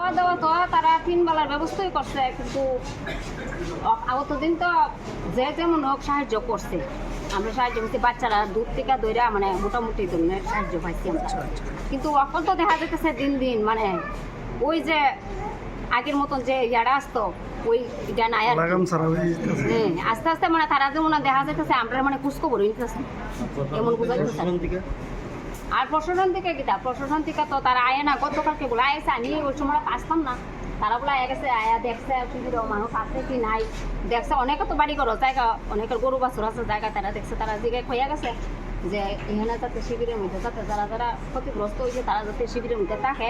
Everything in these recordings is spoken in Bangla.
খাওয়া দাওয়া তো তারা তিন বেলার ব্যবস্থাই করছে কিন্তু দিন তো যে যেমন হোক সাহায্য করছে। আমরা সাহায্য করছি বাচ্চারা দুধ থেকে দইরা মানে মোটামুটি ধরনের সাহায্য পাইছি আমরা। কিন্তু এখন তো দেখা যাইতেছে দিন দিন মানে ওই যে আগের মতন যে ইয়ারা আসতো ওই এটা নাই আর হয়ে যেতেছে আস্তে আস্তে মানে তারা যেমন দেখা যাইতেছে আমরা মানে কুচকো বড় নিতেছে এমন বুঝাইতেছে আর প্রশাসন থেকে কিতা প্রশাসন থেকে তো তারা আয় না গতকালকে বলে আয়েছে আমি ওই সময় আসতাম না। তারা বলে আয়া গেছে আয়া দেখছে শিবির মানুষ আছে কি নাই? দেখছে অনেকে তো বাড়ি করো জায়গা অনেকের গরু বাছুর আছে জায়গা তারা দেখছে তারা জিগায় খইয়া গেছে যে এখানে যাতে শিবিরের মধ্যে যাতে যারা যারা ক্ষতিগ্রস্ত হয়েছে তারা যাতে শিবিরের মধ্যে থাকে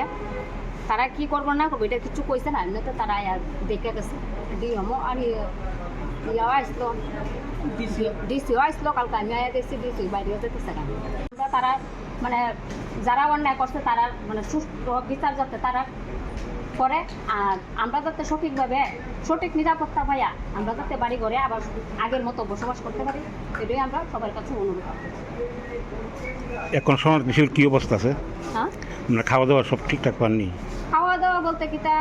তারা কি করব না করব এটা কিছু কইছে না এমনিতে তারা আয়া দেখে গেছে। ডিএমও আর ইয়ে- ইয়াও আসলো। ডিসিও। আসলো কালকে আমি আয়া দেখছি ডিসি বাইরেও যেতেছে তারা মানে যারা অন্যায় করছে তারা মানে সুস্থ বিচার যাতে তারা করে। আর আমরা যাতে সঠিকভাবে সঠিক নিরাপত্তা পাইয়া আমরা যাতে বাড়ি ঘরে আবার আগের মতো বসবাস করতে পারি এটাই আমরা সবার কাছে অনুরোধ করছি। এখন সমাজ দেশের কি অবস্থা আছে? হ্যাঁ? আপনার খাওয়া দাওয়া সব ঠিকঠাক পাননি? খাওয়া দাওয়া বলতে কিটা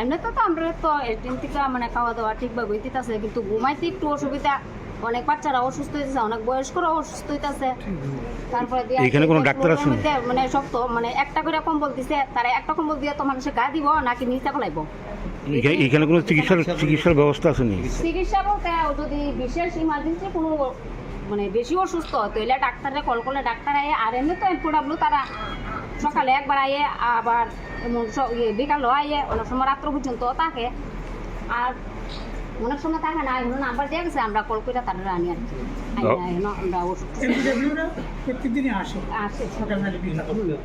এমনিতে তো আমরা তো একদিন থেকে মানে খাওয়া দাওয়া ঠিকভাবে হইতেছে কিন্তু ঘুমাইতে একটু অসুবিধা। অনেক বাচ্চারা অসুস্থ হইতেছে অনেক বয়স্করা অসুস্থ হইতেছে। তারপরে দিয়ে এইখানে কোনো ডাক্তার? মধ্যে মানে শক্ত মানে একটা করে কম্বল দিছে তারা একটা কম্বল দিয়ে তো মানুষে গা দিব নাকি নিচে ফেলাইব? এখানে- এখানে কোনো চিকিৎসার চিকিৎসার ব্যবস্থা আছে নি চিকিৎসা বলতে যদি বিশেষ ইমার্জেন্সি কোনো মানে বেশি অসুস্থ তাহলে ডাক্তারে কল করলে ডাক্তার আয়ে আর এমনি তো এমপোডাব্লু তারা সকালে একবার আয়ে আবার ইয়ে বিকালও আয়ে অনেক সময় রাত্র পর্যন্ত থাকে। আর অনেক সময় থাকে না এগুলো নাম্বার দিয়ে গেছে আমরা কল করে তাদের আনি আর আমরা ওষুধ প্রত্যেকদিনই আসে? আসে। সকালবেলা